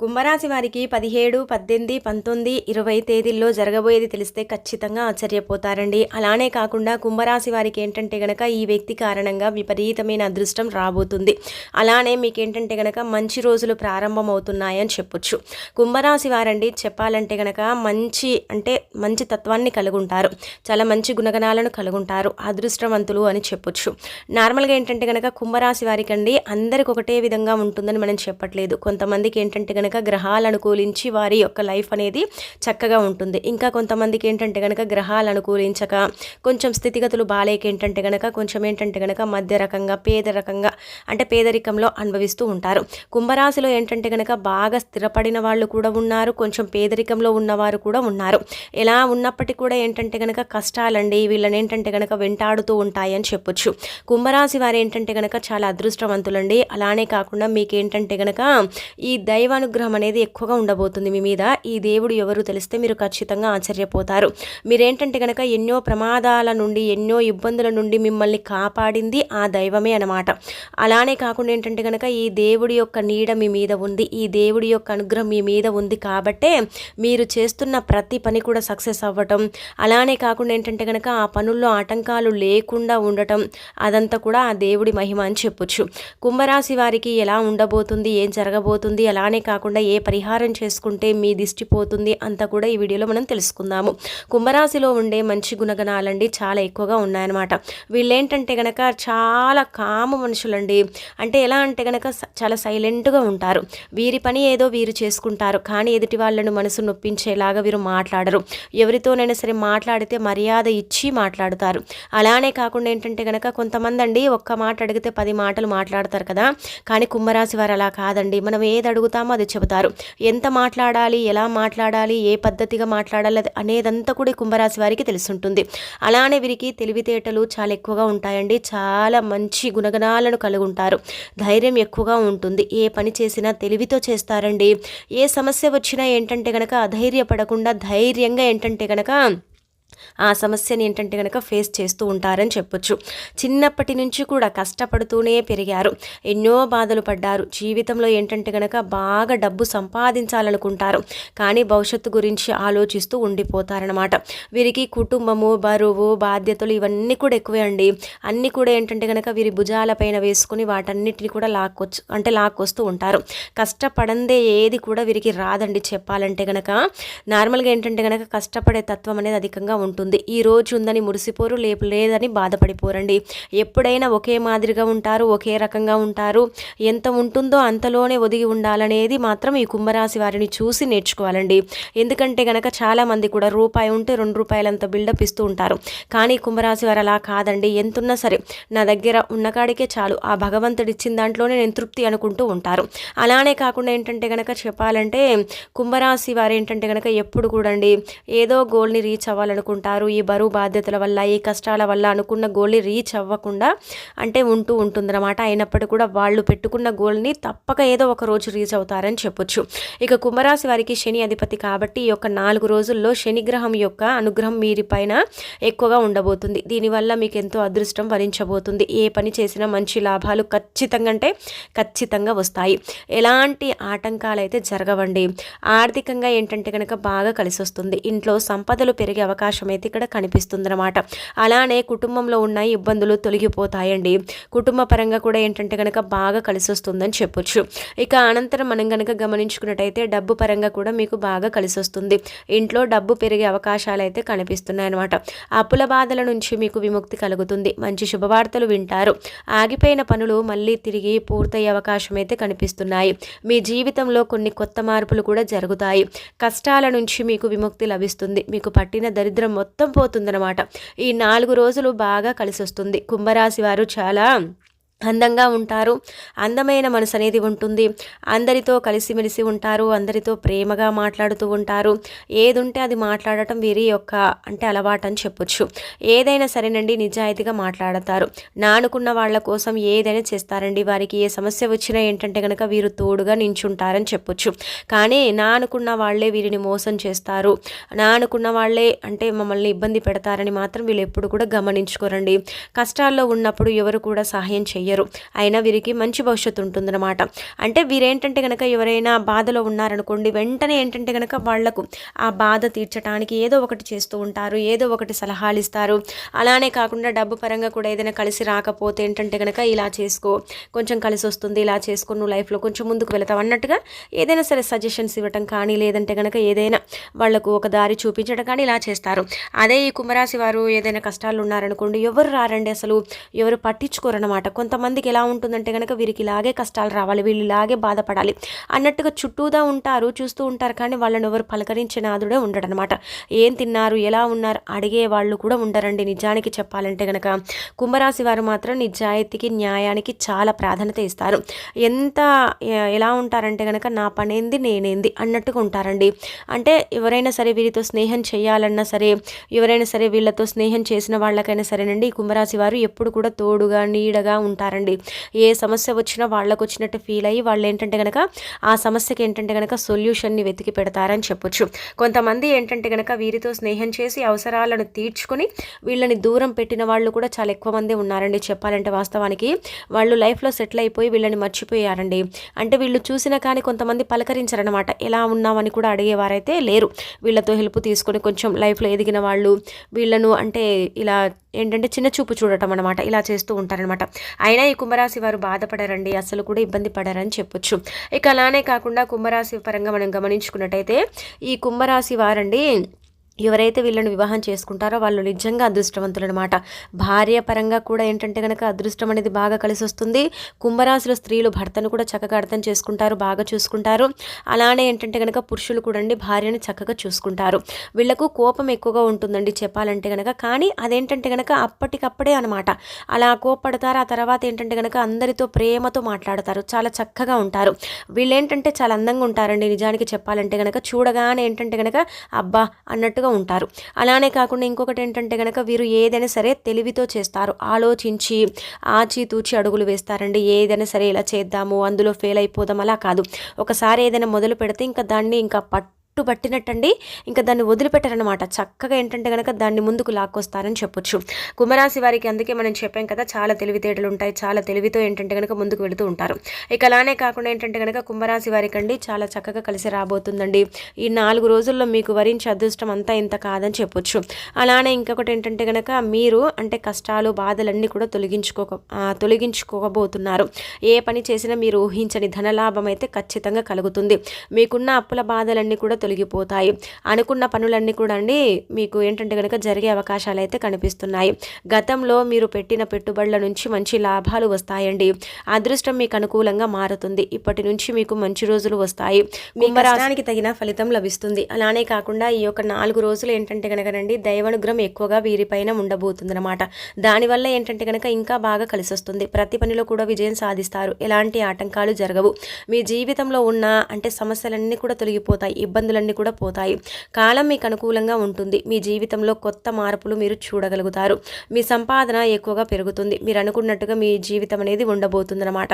కుంభరాశి వారికి పదిహేడు పద్దెనిమిది పంతొమ్మిది ఇరవై తేదీల్లో జరగబోయేది తెలిస్తే ఖచ్చితంగా ఆశ్చర్యపోతారండి. అలానే కాకుండా కుంభరాశి వారికి ఏంటంటే గనక ఈ వ్యక్తి కారణంగా విపరీతమైన అదృష్టం రాబోతుంది. అలానే మీకు ఏంటంటే గనక మంచి రోజులు ప్రారంభమవుతున్నాయని చెప్పొచ్చు. కుంభరాశి వారండి చెప్పాలంటే గనక మంచి అంటే మంచి తత్వాన్ని కలుగుంటారు. చాలా మంచి గుణగణాలను కలుగుంటారు. అదృష్టవంతులు అని చెప్పొచ్చు. నార్మల్గా ఏంటంటే గనక కుంభరాశి వారికి అండి అందరికి ఒకటే విధంగా ఉంటుందని మనం చెప్పట్లేదు. కొంతమందికి ఏంటంటే కనుక గ్రహాలు అనుకూలించి వారి యొక్క లైఫ్ అనేది చక్కగా ఉంటుంది. ఇంకా కొంతమందికి ఏంటంటే కనుక గ్రహాలు అనుకూలించక కొంచెం స్థితిగతులు బాలేక ఏంటంటే గనక కొంచెం ఏంటంటే కనుక మధ్య రకంగా పేద రకంగా అంటే పేదరికంలో అనుభవిస్తూ ఉంటారు. కుంభరాశిలో ఏంటంటే కనుక బాగా స్థిరపడిన వాళ్ళు కూడా ఉన్నారు కొంచెం పేదరికంలో ఉన్నవారు కూడా ఉన్నారు. ఎలా ఉన్నప్పటికీ కూడా ఏంటంటే కనుక కష్టాలండి వీళ్ళని ఏంటంటే కనుక వెంటాడుతూ ఉంటాయని చెప్పొచ్చు. కుంభరాశి వారు ఏంటంటే గనక చాలా అదృష్టవంతులండి. అలానే కాకుండా మీకు ఏంటంటే కనుక ఈ దైవానుగ్రహం అనేది ఎక్కువగా ఉండబోతుంది మీ మీద. ఈ దేవుడు ఎవరు తెలిస్తే మీరు ఖచ్చితంగా ఆశ్చర్యపోతారు. మీరేంటంటే కనుక ఎన్నో ప్రమాదాల నుండి ఎన్నో ఇబ్బందుల నుండి మిమ్మల్ని కాపాడింది ఆ దైవమే అనమాట అలానే కాకుండా ఏంటంటే గనక ఈ దేవుడి యొక్క నీడ మీ మీద ఉంది ఈ దేవుడి యొక్క అనుగ్రహం మీ మీద ఉంది కాబట్టే మీరు చేస్తున్న ప్రతి పని కూడా సక్సెస్ అవ్వటం అలానే కాకుండా ఏంటంటే గనక ఆ పనుల్లో ఆటంకాలు లేకుండా ఉండటం అదంతా కూడా ఆ దేవుడి మహిమ అని చెప్పొచ్చు. కుంభరాశి వారికి ఎలా ఉండబోతుంది ఏం జరగబోతుంది అలానే కాకుండా ఏ పరిహారం చేసుకుంటే మీ దిష్టి పోతుంది అంతా కూడా ఈ వీడియోలో మనం తెలుసుకుందాము. కుంభరాశిలో ఉండే మంచి గుణగణాలండి చాలా ఎక్కువగా ఉన్నాయన్నమాట. వీళ్ళేంటంటే గనక చాలా కామ మనుషులండి. అంటే ఎలా అంటే గనక చాలా సైలెంట్గా ఉంటారు. వీరి పని ఏదో వీరు చేసుకుంటారు. కానీ ఎదుటి వాళ్ళను మనసు నొప్పించేలాగా వీరు మాట్లాడరు. ఎవరితోనైనా సరే మాట్లాడితే మర్యాద ఇచ్చి మాట్లాడుతారు. అలానే కాకుండా ఏంటంటే గనక కొంతమంది అండి ఒక్క మాట అడిగితే పది మాటలు మాట్లాడతారు కదా. కానీ కుంభరాశి వారు అలా కాదండి. మనం ఏది అడుగుతామో అది చెబుతారు. ఎంత మాట్లాడాలి ఎలా మాట్లాడాలి ఏ పద్ధతిగా మాట్లాడాలి అనేదంతా కూడా కుంభరాశి వారికి తెలుసుంటుంది. అలానే వీరికి తెలివితేటలు చాలా ఎక్కువగా ఉంటాయండి. చాలా మంచి గుణగణాలను కలిగి ఉంటారు. ధైర్యం ఎక్కువగా ఉంటుంది. ఏ పని చేసినా తెలివితో చేస్తారండి. ఏ సమస్య వచ్చినా ఏంటంటే కనుక అధైర్యపడకుండా ధైర్యంగా ఏంటంటే కనుక ఆ సమస్యని ఏంటంటే కనుక ఫేస్ చేస్తూ ఉంటారని చెప్పొచ్చు. చిన్నప్పటి నుంచి కూడా కష్టపడుతూనే పెరిగారు. ఎన్నో బాధలు పడ్డారు. జీవితంలో ఏంటంటే కనుక బాగా డబ్బు సంపాదించాలనుకుంటారు. కానీ భవిష్యత్తు గురించి ఆలోచిస్తూ ఉండిపోతారనమాట వీరికి కుటుంబము బరువు బాధ్యతలు ఇవన్నీ కూడా ఎక్కువే అండి. అన్నీ కూడా ఏంటంటే కనుక వీరి భుజాలపైన వేసుకుని వాటన్నిటిని కూడా లాక్కొచ్చు అంటే లాక్కొస్తూ ఉంటారు. కష్టపడందే ఏది కూడా వీరికి రాదండి చెప్పాలంటే కనుక నార్మల్గా ఏంటంటే కనుక కష్టపడే తత్వం అనేది అధికంగా ఉంటుంది. ఈ రోజు ఉందని మురిసిపోరు లేపు లేదని బాధపడిపోరండి. ఎప్పుడైనా ఒకే మాదిరిగా ఉంటారు ఒకే రకంగా ఉంటారు. ఎంత ఉంటుందో అంతలోనే ఒదిగి ఉండాలనేది మాత్రం ఈ కుంభరాశి వారిని చూసి నేర్చుకోవాలండి. ఎందుకంటే గనక చాలామంది కూడా రూపాయి ఉంటే రెండు రూపాయలంత బిల్డప్ ఇస్తూ ఉంటారు. కానీ కుంభరాశి వారు అలా కాదండి. ఎంతున్నా సరే నా దగ్గర ఉన్న కాడికే చాలు. ఆ భగవంతుడు ఇచ్చిన దాంట్లోనే నేను తృప్తి అనుకుంటూ ఉంటారు. అలానే కాకుండా ఏంటంటే గనక చెప్పాలంటే కుంభరాశి వారు ఏంటంటే గనక ఎప్పుడు కూడండి ఏదో గోల్ని రీచ్ అవ్వాలనుకుంటారు ఉంటారు. ఈ బరువు బాధ్యతల వల్ల ఈ కష్టాల వల్ల అనుకున్న గోల్ని రీచ్ అవ్వకుండా అంటే ఉంటూ ఉంటుందన్నమాట. అయినప్పటికీ కూడా వాళ్ళు పెట్టుకున్న గోల్ని తప్పక ఏదో ఒక రోజు రీచ్ అవుతారని చెప్పొచ్చు. ఇక కుంభరాశి వారికి శని అధిపతి కాబట్టి ఈ యొక్క నాలుగు రోజుల్లో శనిగ్రహం యొక్క అనుగ్రహం మీరి పైన ఎక్కువగా ఉండబోతుంది. దీనివల్ల మీకు ఎంతో అదృష్టం వరించబోతుంది. ఏ పని చేసినా మంచి లాభాలు ఖచ్చితంగా అంటే ఖచ్చితంగా వస్తాయి. ఎలాంటి ఆటంకాలు అయితే జరగవండి. ఆర్థికంగా ఏంటంటే కనుక బాగా కలిసి వస్తుంది ఇంట్లో సంపదలు పెరిగే అవకాశం అయితే ఇక్కడ కనిపిస్తుంది అనమాట అలానే కుటుంబంలో ఉన్న ఇబ్బందులు తొలగిపోతాయండి. కుటుంబ పరంగా కూడా ఏంటంటే కనుక బాగా కలిసి వస్తుందని చెప్పొచ్చు. ఇక అనంతరం మనం కనుక గమనించుకున్నట్టయితే డబ్బు పరంగా కూడా మీకు బాగా కలిసి వస్తుంది ఇంట్లో డబ్బు పెరిగే అవకాశాలు అయితే కనిపిస్తున్నాయన్నమాట. అప్పుల బాధల నుంచి మీకు విముక్తి కలుగుతుంది. మంచి శుభవార్తలు వింటారు. ఆగిపోయిన పనులు మళ్ళీ తిరిగి పూర్తయ్యే అవకాశం అయితే కనిపిస్తున్నాయి. మీ జీవితంలో కొన్ని కొత్త మార్పులు కూడా జరుగుతాయి. కష్టాల నుంచి మీకు విముక్తి లభిస్తుంది. మీకు పట్టిన దరిద్రం మొత్తం పోతుందనమాట ఈ నాలుగు రోజులు బాగా కలిసి వస్తుంది కుంభరాశి వారు చాలా అందంగా ఉంటారు. అందమైన మనసు అనేది ఉంటుంది. అందరితో కలిసిమెలిసి ఉంటారు. అందరితో ప్రేమగా మాట్లాడుతూ ఉంటారు. ఏదుంటే అది మాట్లాడటం వీరి యొక్క అంటే అలవాటు అని చెప్పొచ్చు. ఏదైనా సరేనండి నిజాయితీగా మాట్లాడతారు. నానుకున్న వాళ్ళ కోసం ఏదైనా చేస్తారండి. వారికి ఏ సమస్య వచ్చినా ఏంటంటే కనుక వీరు తోడుగా నించుంటారని చెప్పొచ్చు. కానీ నానుకున్న వాళ్ళే వీరిని మోసం చేస్తారు. నానుకున్న వాళ్ళే అంటే మమ్మల్ని ఇబ్బంది పెడతారని మాత్రం వీళ్ళు ఎప్పుడు కూడా గమనించుకోరండి. కష్టాల్లో ఉన్నప్పుడు ఎవరు కూడా సహాయం చేయ చెయ్యరు అయినా వీరికి మంచి భవిష్యత్తు ఉంటుందన్నమాట. అంటే వీరేంటంటే కనుక ఎవరైనా బాధలో ఉన్నారనుకోండి వెంటనే ఏంటంటే కనుక వాళ్ళకు ఆ బాధ తీర్చడానికి ఏదో ఒకటి చేస్తూ ఉంటారు ఏదో ఒకటి సలహాలు ఇస్తారు. అలానే కాకుండా డబ్బు పరంగా కూడా ఏదైనా కలిసి రాకపోతే ఏంటంటే కనుక ఇలా చేసుకో కొంచెం కలిసి వస్తుంది ఇలా చేసుకో నువ్వు లైఫ్లో కొంచెం ముందుకు వెళతావు అన్నట్టుగా ఏదైనా సరే సజెషన్స్ ఇవ్వటం కానీ లేదంటే కనుక ఏదైనా వాళ్ళకు ఒక దారి చూపించడం కానీ ఇలా చేస్తారు. అదే ఈ కుంభరాశి వారు ఏదైనా కష్టాలు ఉన్నారనుకోండి ఎవరు రారండి అసలు? ఎవరు పట్టించుకోరనమాట కొంతమందికి ఎలా ఉంటుందంటే కనుక వీరికి ఇలాగే కష్టాలు రావాలి వీళ్ళు ఇలాగే బాధపడాలి అన్నట్టుగా చుట్టూదా ఉంటారు చూస్తూ ఉంటారు కానీ వాళ్ళని ఎవరు పలకరించే నాదుడే ఉండడనమాట. ఏం తిన్నారు ఎలా ఉన్నారు అడిగే వాళ్ళు కూడా ఉండరండి. నిజానికి చెప్పాలంటే కనుక కుంభరాశి వారు మాత్రం నిజాయితీకి న్యాయానికి చాలా ప్రాధాన్యత ఇస్తారు. ఎంత ఎలా ఉంటారంటే కనుక నా పనేంది నేనేంది అన్నట్టుగా ఉంటారండి. అంటే ఎవరైనా సరే వీరితో స్నేహం చేయాలన్నా సరే ఎవరైనా సరే వీళ్ళతో స్నేహం చేసిన వాళ్ళకైనా సరేనండి ఈ కుంభరాశి వారు ఎప్పుడు కూడా తోడుగా నీడగా ఉంటారు. ఉంటారండి ఏ సమస్య వచ్చినా వాళ్ళకు వచ్చినట్టు ఫీల్ అయ్యి వాళ్ళు ఏంటంటే కనుక ఆ సమస్యకి ఏంటంటే కనుక సొల్యూషన్ని వెతికి పెడతారని చెప్పొచ్చు. కొంతమంది ఏంటంటే కనుక వీరితో స్నేహం చేసి అవసరాలను తీర్చుకొని వీళ్ళని దూరం పెట్టిన వాళ్ళు కూడా చాలా ఎక్కువ మంది ఉన్నారండి. చెప్పాలంటే వాస్తవానికి వాళ్ళు లైఫ్లో సెటిల్ అయిపోయి వీళ్ళని మర్చిపోయారండి. అంటే వీళ్ళు చూసినా కానీ కొంతమంది పలకరించారనమాట ఎలా ఉన్నామని కూడా అడిగేవారైతే లేరు. వీళ్ళతో హెల్ప్ తీసుకొని కొంచెం లైఫ్లో ఎదిగిన వాళ్ళు వీళ్ళను అంటే ఇలా ఏంటంటే చిన్న చూపు చూడటం అనమాట ఇలా చేస్తూ ఉంటారనమాట అయినా ఈ కుంభరాశి వారు బాధపడరండి. అసలు కూడా ఇబ్బంది పడరని చెప్పొచ్చు. ఇక అలానే కాకుండా కుంభరాశి పరంగా మనం గమనించుకున్నట్టయితే ఈ కుంభరాశి వారండి ఎవరైతే వీళ్ళని వివాహం చేసుకుంటారో వాళ్ళు నిజంగా అదృష్టవంతులు అనమాట భార్య పరంగా కూడా ఏంటంటే కనుక అదృష్టం అనేది బాగా కలిసి వస్తుంది కుంభరాశుల స్త్రీలు భర్తను కూడా చక్కగా అర్థం చేసుకుంటారు బాగా చూసుకుంటారు. అలానే ఏంటంటే కనుక పురుషులు కూడా అండి భార్యని చక్కగా చూసుకుంటారు. వీళ్ళకు కోపం ఎక్కువగా ఉంటుందండి చెప్పాలంటే కనుక కానీ అదేంటంటే కనుక అప్పటికప్పుడే అనమాట అలా కోపడతారు ఆ తర్వాత ఏంటంటే కనుక అందరితో ప్రేమతో మాట్లాడతారు చాలా చక్కగా ఉంటారు. వీళ్ళు ఏంటంటే చాలా అందంగా ఉంటారండి నిజానికి చెప్పాలంటే కనుక చూడగానే ఏంటంటే కనుక అబ్బా అన్నట్టుగా జాగ్రత్తగా ఉంటారు. అలానే కాకుండా ఇంకొకటి ఏంటంటే కనుక వీరు ఏదైనా సరే తెలివితో చేస్తారు. ఆలోచించి ఆచితూచి అడుగులు వేస్తారండి. ఏదైనా సరే ఇలా చేద్దాము అందులో ఫెయిల్ అయిపోదాం అలా కాదు. ఒకసారి ఏదైనా మొదలు పెడితే ఇంకా దాన్ని ఇంకా పట్టు పట్టినట్టండి ఇంకా దాన్ని వదిలిపెట్టారనమాట చక్కగా ఏంటంటే కనుక దాన్ని ముందుకు లాక్కొస్తారని చెప్పొచ్చు. కుంభరాశి వారికి అందుకే మనం చెప్పాం కదా చాలా తెలివితేటలు ఉంటాయి. చాలా తెలివితో ఏంటంటే కనుక ముందుకు వెళుతూ ఉంటారు. ఇక అలానే కాకుండా ఏంటంటే కనుక కుంభరాశి వారికి అండి చాలా చక్కగా కలిసి రాబోతుందండి. ఈ నాలుగు రోజుల్లో మీకు వరించే అదృష్టం అంతా ఇంత కాదని చెప్పొచ్చు. అలానే ఇంకొకటి ఏంటంటే కనుక మీరు అంటే కష్టాలు బాధలన్నీ కూడా తొలగించుకోక తొలగించుకోబోతున్నారు. ఏ పని చేసినా మీరు ఊహించని ధనలాభం అయితే ఖచ్చితంగా కలుగుతుంది. మీకున్న అప్పుల బాధలన్నీ కూడా తొలగిపోతాయి. అనుకున్న పనులన్నీ కూడా అండి మీకు ఏంటంటే కనుక జరిగే అవకాశాలు అయితే కనిపిస్తున్నాయి. గతంలో మీరు పెట్టిన పెట్టుబడుల నుంచి మంచి లాభాలు వస్తాయండి. అదృష్టం మీకు అనుకూలంగా మారుతుంది. ఇప్పటి నుంచి మీకు మంచి రోజులు వస్తాయి. కుంభరాశానికి తగిన ఫలితం లభిస్తుంది. అలానే కాకుండా ఈ యొక్క నాలుగు రోజులు ఏంటంటే కనుకనండి దైవానుగ్రహం ఎక్కువగా వీరిపైన ఉండబోతుంది అనమాట దానివల్ల ఏంటంటే కనుక ఇంకా బాగా కలిసి వస్తుంది ప్రతి పనిలో కూడా విజయం సాధిస్తారు. ఎలాంటి ఆటంకాలు జరగవు. మీ జీవితంలో ఉన్న అంటే సమస్యలన్నీ కూడా తొలగిపోతాయి. ఇబ్బందులు ఇబ్బందులన్నీ కూడా పోతాయి. కాలం మీకు అనుకూలంగా ఉంటుంది. మీ జీవితంలో కొత్త మార్పులు మీరు చూడగలుగుతారు. మీ సంపాదన ఎక్కువగా పెరుగుతుంది. మీరు అనుకున్నట్టుగా మీ జీవితం అనేది ఉండబోతుందన్నమాట.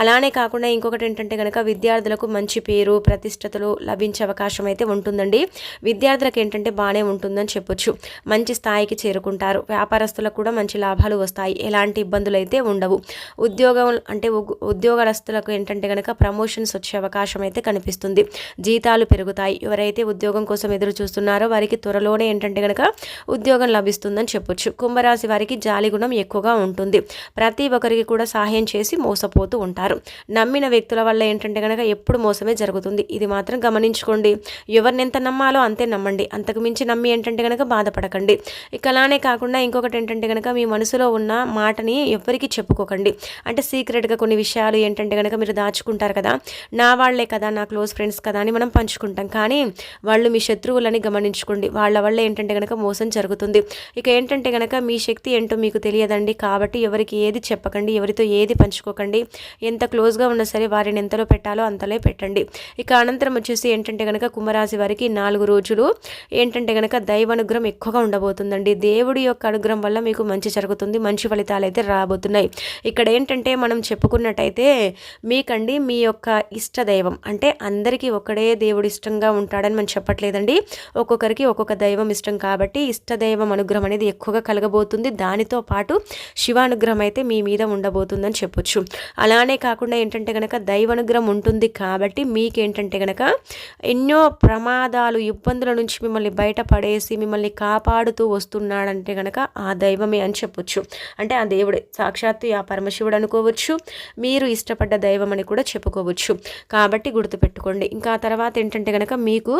అలానే కాకుండా ఇంకొకటి ఏంటంటే కనుక విద్యార్థులకు మంచి పేరు ప్రతిష్టతలు లభించే అవకాశం అయితే ఉంటుందండి. విద్యార్థులకు ఏంటంటే బాగానే ఉంటుందని చెప్పొచ్చు. మంచి స్థాయికి చేరుకుంటారు. వ్యాపారస్తులకు కూడా మంచి లాభాలు వస్తాయి. ఎలాంటి ఇబ్బందులు అయితే ఉండవు. ఉద్యోగం అంటే ఉద్యోగస్తులకు ఏంటంటే కనుక ప్రమోషన్స్ వచ్చే అవకాశం అయితే కనిపిస్తుంది. జీతాలు పెరుగుతాయి. ఎవరైతే ఉద్యోగం కోసం ఎదురు చూస్తున్నారో వారికి త్వరలోనే ఏంటంటే కనుక ఉద్యోగం లభిస్తుందని చెప్పొచ్చు. కుంభరాశి వారికి జాలి గుణం ఎక్కువగా ఉంటుంది. ప్రతి ఒక్కరికి కూడా సహాయం చేసి మోసపోతూ ఉంటారు. నమ్మిన వ్యక్తుల వల్ల ఏంటంటే కనుక ఎప్పుడు మోసమే జరుగుతుంది. ఇది మాత్రం గమనించుకోండి. ఎవరిని ఎంత నమ్మాలో అంతే నమ్మండి. అంతకు మించి నమ్మి ఏంటంటే కనుక బాధపడకండి. ఇక అలానే కాకుండా ఇంకొకటి ఏంటంటే కనుక మీ మనసులో ఉన్న మాటని ఎవరికి చెప్పుకోకండి. అంటే సీక్రెట్గా కొన్ని విషయాలు ఏంటంటే కనుక మీరు దాచుకుంటారు కదా. నా వాళ్ళే కదా నా క్లోజ్ ఫ్రెండ్స్ కదా అని మనం పంచుకుంటాం. కానీ కానీ వాళ్ళు మీ శత్రువులని గమనించుకోండి. వాళ్ళ వల్ల ఏంటంటే కనుక మోసం జరుగుతుంది. ఇక ఏంటంటే కనుక మీ శక్తి ఏంటో మీకు తెలియదండి. కాబట్టి ఎవరికి ఏది చెప్పకండి ఎవరితో ఏది పంచుకోకండి ఎంత క్లోజ్గా ఉన్నా సరే వారిని ఎంతలో పెట్టాలో అంతలో పెట్టండి. ఇక అనంతరం వచ్చేసి ఏంటంటే కనుక కుంభరాశి వారికి నాలుగు రోజులు ఏంటంటే కనుక దైవ అనుగ్రహం ఎక్కువగా ఉండబోతుందండి. దేవుడి యొక్క అనుగ్రహం వల్ల మీకు మంచి జరుగుతుంది మంచి ఫలితాలు అయితే రాబోతున్నాయి. ఇక్కడ ఏంటంటే మనం చెప్పుకున్నట్టయితే మీకండి మీ యొక్క ఇష్ట దైవం. అంటే అందరికీ ఒకడే దేవుడు ఇష్టంగా ఉంటాడని మనం చెప్పట్లేదండి. ఒక్కొక్కరికి ఒక్కొక్క దైవం ఇష్టం కాబట్టి ఇష్టదైవం అనుగ్రహం అనేది ఎక్కువగా కలగబోతుంది. దానితో పాటు శివానుగ్రహం అయితే మీ మీద ఉండబోతుందని చెప్పొచ్చు. అలానే కాకుండా ఏంటంటే కనుక దైవానుగ్రహం ఉంటుంది కాబట్టి మీకేంటంటే కనుక ఎన్నో ప్రమాదాలు ఇబ్బందుల నుంచి మిమ్మల్ని బయటపడేసి మిమ్మల్ని కాపాడుతూ వస్తున్నాడంటే కనుక ఆ దైవమే అని చెప్పొచ్చు. అంటే ఆ దేవుడే. సాక్షాత్తు ఆ పరమశివుడు అనుకోవచ్చు. మీరు ఇష్టపడ్డ దైవం అని కూడా చెప్పుకోవచ్చు. కాబట్టి గుర్తుపెట్టుకోండి. ఇంకా తర్వాత ఏంటంటే కనుక మీకు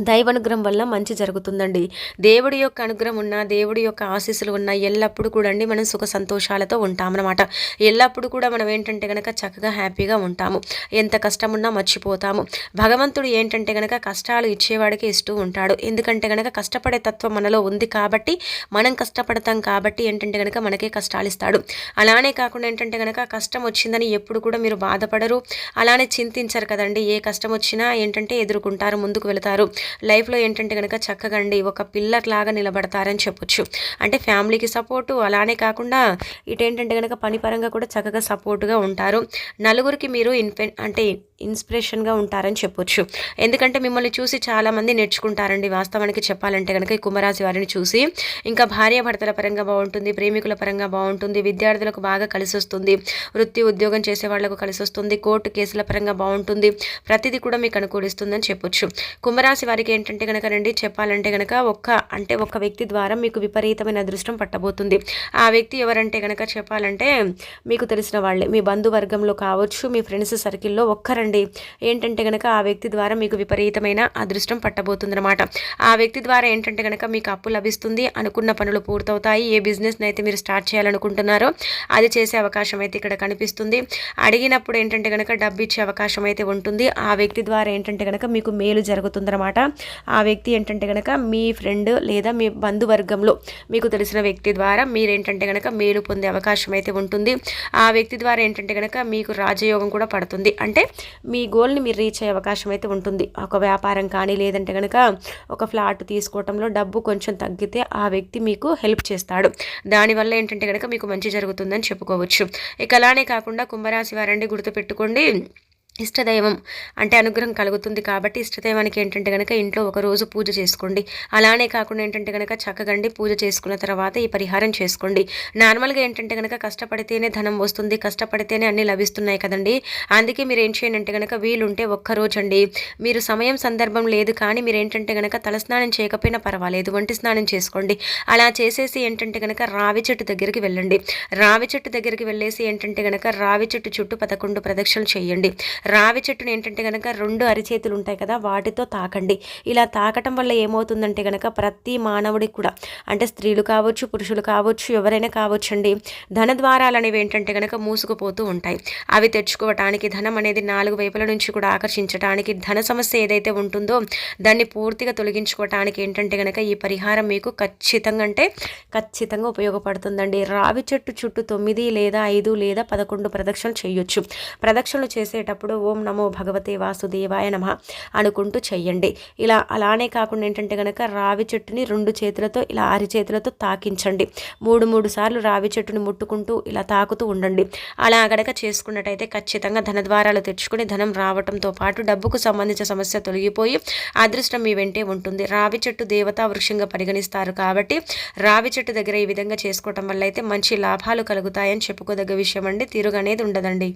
దైవానుగ్రహం వల్ల మంచి జరుగుతుందండి. దేవుడి యొక్క అనుగ్రహం ఉన్న దేవుడి యొక్క ఆశీస్సులు ఉన్న ఎల్లప్పుడూ కూడా అండి మనం సుఖ సంతోషాలతో ఉంటామన్నమాట. ఎల్లప్పుడూ కూడా మనం ఏంటంటే కనుక చక్కగా హ్యాపీగా ఉంటాము. ఎంత కష్టం ఉన్నా మర్చిపోతాము. భగవంతుడు ఏంటంటే కనుక కష్టాలు ఇచ్చేవాడికి ఇస్తూ ఉంటాడు. ఎందుకంటే కనుక కష్టపడే తత్వం మనలో ఉంది కాబట్టి మనం కష్టపడతాం కాబట్టి ఏంటంటే కనుక మనకే కష్టాలు ఇస్తాడు. అలానే కాకుండా ఏంటంటే కనుక కష్టం వచ్చిందని ఎప్పుడు కూడా మీరు బాధపడరు. అలానే చింతించరు కదండి. ఏ కష్టం వచ్చినా ఏంటంటే ఎదుర్కొంటారు ముందుకు వెళతారు. లైఫ్లో ఏంటంటే కనుక చక్కగా అండి ఒక పిల్లర్ లాగా నిలబడతారని చెప్పొచ్చు. అంటే ఫ్యామిలీకి సపోర్టు అలానే కాకుండా ఇటేంటంటే కనుక పని పరంగా కూడా చక్కగా సపోర్టుగా ఉంటారు. నలుగురికి మీరు ఇన్ఫె అంటే ఇన్స్పిరేషన్గా ఉంటారని చెప్పొచ్చు. ఎందుకంటే మిమ్మల్ని చూసి చాలామంది నేర్చుకుంటారండి. వాస్తవానికి చెప్పాలంటే కనుక ఈ కుమరాశి వారిని చూసి ఇంకా భార్యాభర్తల పరంగా బాగుంటుంది ప్రేమికుల పరంగా బాగుంటుంది విద్యార్థులకు బాగా కలిసి వస్తుంది వృత్తి ఉద్యోగం చేసే వాళ్ళకు కలిసి వస్తుంది కోర్టు కేసుల పరంగా బాగుంటుంది ప్రతిదీ కూడా మీకు అనుకూలిస్తుందని చెప్పొచ్చు. కుంభరాశి వారికి ఏంటంటే కనుక రండి చెప్పాలంటే కనుక ఒక్క అంటే ఒక వ్యక్తి ద్వారా మీకు విపరీతమైన అదృష్టం పట్టబోతుంది. ఆ వ్యక్తి ఎవరంటే కనుక చెప్పాలంటే మీకు తెలిసిన వాళ్ళే. మీ బంధువర్గంలో కావచ్చు మీ ఫ్రెండ్స్ సర్కిల్లో ఒక్కరండి. ఏంటంటే కనుక ఆ వ్యక్తి ద్వారా మీకు విపరీతమైన అదృష్టం పట్టబోతుందన్నమాట. ఆ వ్యక్తి ద్వారా ఏంటంటే కనుక మీకు అప్పు లభిస్తుంది అనుకున్న పనులు పూర్తవుతాయి ఏ బిజినెస్ని అయితే మీరు స్టార్ట్ చేయాలనుకుంటున్నారో అది చేసే అవకాశం అయితే ఇక్కడ కనిపిస్తుంది. అడిగినప్పుడు ఏంటంటే కనుక డబ్బు ఇచ్చే అవకాశం అయితే ఉంటుంది. ఆ వ్యక్తి ద్వారా ఏంటంటే కనుక మీకు మేలు జరుగుతుందన్నమాట. ఆ వ్యక్తి ఏంటంటే కనుక మీ ఫ్రెండ్ లేదా మీ బంధువర్గంలో మీకు తెలిసిన వ్యక్తి ద్వారా మీరేంటంటే కనుక మేలు పొందే అవకాశం అయితే ఉంటుంది. ఆ వ్యక్తి ద్వారా ఏంటంటే కనుక మీకు రాజయోగం కూడా పడుతుంది. అంటే మీ గోల్ని మీరు రీచ్ అయ్యే అవకాశం అయితే ఉంటుంది. ఒక వ్యాపారం కానీ లేదంటే కనుక ఒక ఫ్లాట్ తీసుకోవటంలో డబ్బు కొంచెం తగ్గితే ఆ వ్యక్తి మీకు హెల్ప్ చేస్తాడు. దానివల్ల ఏంటంటే కనుక మీకు మంచి జరుగుతుందని చెప్పుకోవచ్చు. ఇక అలానే కాకుండా కుంభరాశి వారండి గుర్తుపెట్టుకోండి. ఇష్టదైవం అంటే అనుగ్రహం కలుగుతుంది కాబట్టి ఇష్టదైవానికి ఏంటంటే కనుక ఇంట్లో ఒక రోజు పూజ చేసుకోండి. అలానే కాకుండా ఏంటంటే కనుక చక్కగండి పూజ చేసుకున్న తర్వాత ఈ పరిహారం చేసుకోండి. నార్మల్గా ఏంటంటే కనుక కష్టపడితేనే ధనం వస్తుంది కష్టపడితేనే అన్నీ లభిస్తున్నాయి కదండి. అందుకే మీరు ఏం చేయండి అంటే కనుక వీలుంటే ఒక్కరోజు అండి మీరు సమయం సందర్భం లేదు కానీ మీరు ఏంటంటే కనుక తలస్నానం చేయకపోయినా పర్వాలేదు వంటి స్నానం చేసుకోండి. అలా చేసేసి ఏంటంటే కనుక రావి చెట్టు దగ్గరికి వెళ్ళండి. రావి చెట్టు దగ్గరికి వెళ్ళేసి ఏంటంటే కనుక రావి చెట్టు చుట్టూ పదకొండు ప్రదక్షిణలు చేయండి. రావి చెట్టును ఏంటంటే కనుక రెండు అరిచేతులు ఉంటాయి కదా వాటితో తాకండి. ఇలా తాకటం వల్ల ఏమవుతుందంటే కనుక ప్రతి మానవుడికి కూడా అంటే స్త్రీలు కావచ్చు పురుషులు కావచ్చు ఎవరైనా కావచ్చండి ధన ద్వారాలు అనేవి ఏంటంటే కనుక మూసుకుపోతూ ఉంటాయి. అవి తెచ్చుకోవటానికి ధనం అనేది నాలుగు వైపుల నుంచి కూడా ఆకర్షించడానికి ధన సమస్య ఏదైతే ఉంటుందో దాన్ని పూర్తిగా తొలగించుకోవటానికి ఏంటంటే కనుక ఈ పరిహారం మీకు ఖచ్చితంగా అంటే ఖచ్చితంగా ఉపయోగపడుతుందండి. రావి చెట్టు చుట్టూ తొమ్మిది లేదా ఐదు లేదా పదకొండు ప్రదక్షిణలు చేయొచ్చు. ప్రదక్షిణలు చేసేటప్పుడు కూడా ఓం నమో భగవతే వాసుదేవాయ నమ అనుకుంటూ చెయ్యండి. ఇలా అలానే కాకుండా ఏంటంటే కనుక రావి చెట్టుని రెండు చేతులతో ఇలా అరి చేతులతో తాకించండి. మూడు మూడు సార్లు రావి చెట్టుని ముట్టుకుంటూ ఇలా తాకుతూ ఉండండి. అలా గనక చేసుకున్నట్టయితే ఖచ్చితంగా ధనద్వారాలు తెచ్చుకుని ధనం రావటంతో పాటు డబ్బుకు సంబంధించిన సమస్య తొలగిపోయి అదృష్టం మీ వెంటే ఉంటుంది. రావి చెట్టు దేవతా వృక్షంగా పరిగణిస్తారు కాబట్టి రావి చెట్టు దగ్గర ఈ విధంగా చేసుకోవటం వల్ల అయితే మంచి లాభాలు కలుగుతాయని చెప్పుకోదగ్గ విషయం అండి తిరుగు అనేది ఉండదండి.